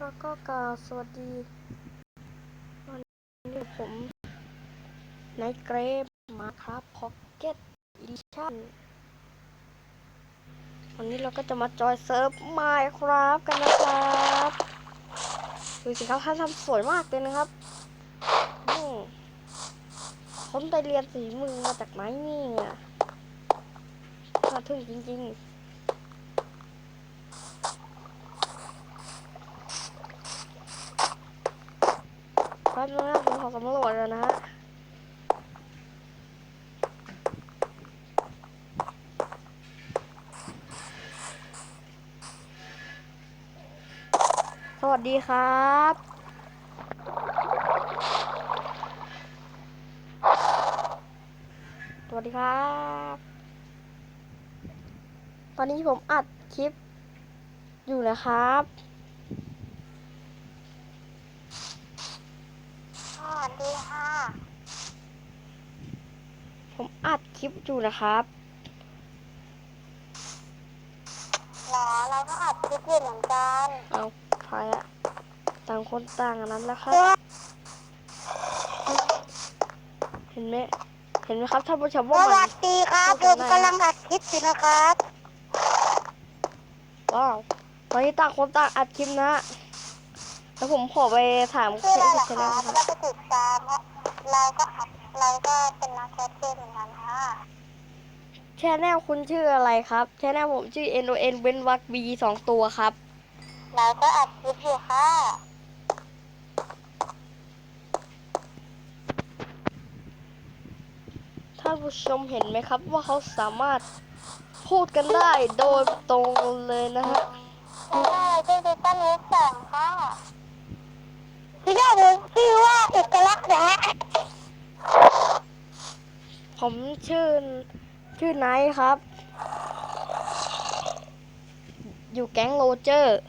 แล้วก็กาสวัสดี วันนี้ผม ในเกรมมาครับพ็อกเก็ตอีดิชั่นวันนี้เราก็จะมาจอยเซิร์ฟไมค์ครับกันนะครับดูสิครับท่านทำสวยมากเลยนะครับผมไปเรียนสีมือมาจากไหนเนี่ยน่าทึ่งจริงๆ ป๊บนึงนะผมขอสำรวจแล้วนะฮะสวัสดีครับ สวัสดีครับ ตอนนี้ผมอัดคลิปอยู่นะครับ สวัสดีค่ะ ผมอัดคลิปอยู่นะครับหรอเราก็อัดคลิปอยู่เหมือนกันเอาพายละต่างคนต่างอันนั้นแล้วครับ เห็นไหมเห็นไหมครับท่านผู้ชมสว่ามัวันสดีครับผมกำลังอัดคลิปอยู่นะครับว้าวตอนนี้ต่างคนต่างอัดคลิปนะ แล้วผมขอไปถามชื่ออะไรเหรอเคนคะนะครับเราก็ติดตามเพราะเราก็อัดเราก็เป็นนักแคสเกมเหมือนกันค่ะ แชแนลคุณชื่ออะไรครับแชแนลผมชื่อ N O N เว้นวรรค B สองตัวครับ เราก็อัดคลิปอยู่ค่ะ ท่านผู้ชมเห็นไหมครับว่าเขาสามารถพูดกันได้โดยตรงเลยนะฮะใช่ชื่อดิจิตอลนิวส์สองค่ะชื่อผมชื่อว่าเอกลักษณ์นะผมชื่อ ชื่อไนท์ครับ อยู่แก๊งโรเจอร์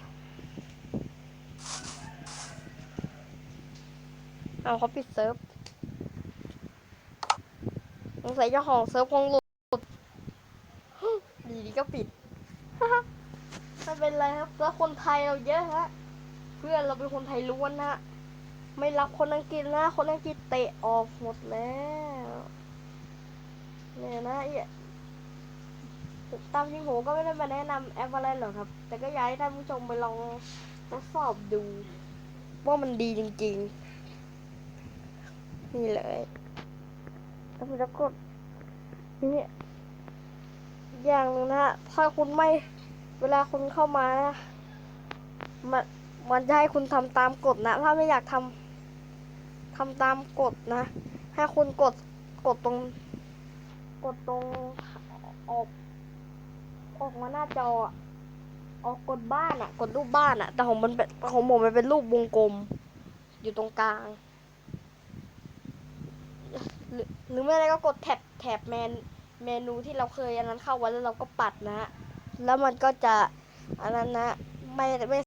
เอาเขาปิดเซิร์ฟสงสัยเจ้าของเซิร์ฟคงหลุด ดีดีก็ปิดไม่เป็นไรครับแล้วคนไทยเราเยอะฮะ เพื่อนเราเป็นคนไทยล้วนนะไม่รับคนอังกฤษนะ คนอังกฤษเตะออกหมดแล้ว เนี่ยนะ ตามจริงผมก็ไม่ได้มาแนะนำแอปอะไรหรอกครับ แต่ก็อยากให้ท่านผู้ชมไปลองทดสอบดู ว่ามันดีจริงๆ นี่เลยแล้วผมจะกดนี่อย่างหนึ่งนะฮะถ้าคุณไม่เวลาคุณเข้ามานะมันมันจะให้คุณทำตามกฎนะ ถ้าไม่อยากทำทำตามกฎนะ ให้คุณกดกดตรง กดตรงออก ออกมาหน้าจอออกกดบ้านอะกดรูปบ้านอะแต่ของมันเป็นของผมมันเป็นรูปวงกลม อยู่ตรงกลาง หรือหรือไม่ไรก็กดแท็บแท็บแมนเมนูที่เราเคยอันนั้นเข้าไว้แล้วเราก็ปัดนะฮะแล้วมันก็จะอันนั้นนะไม่ไม่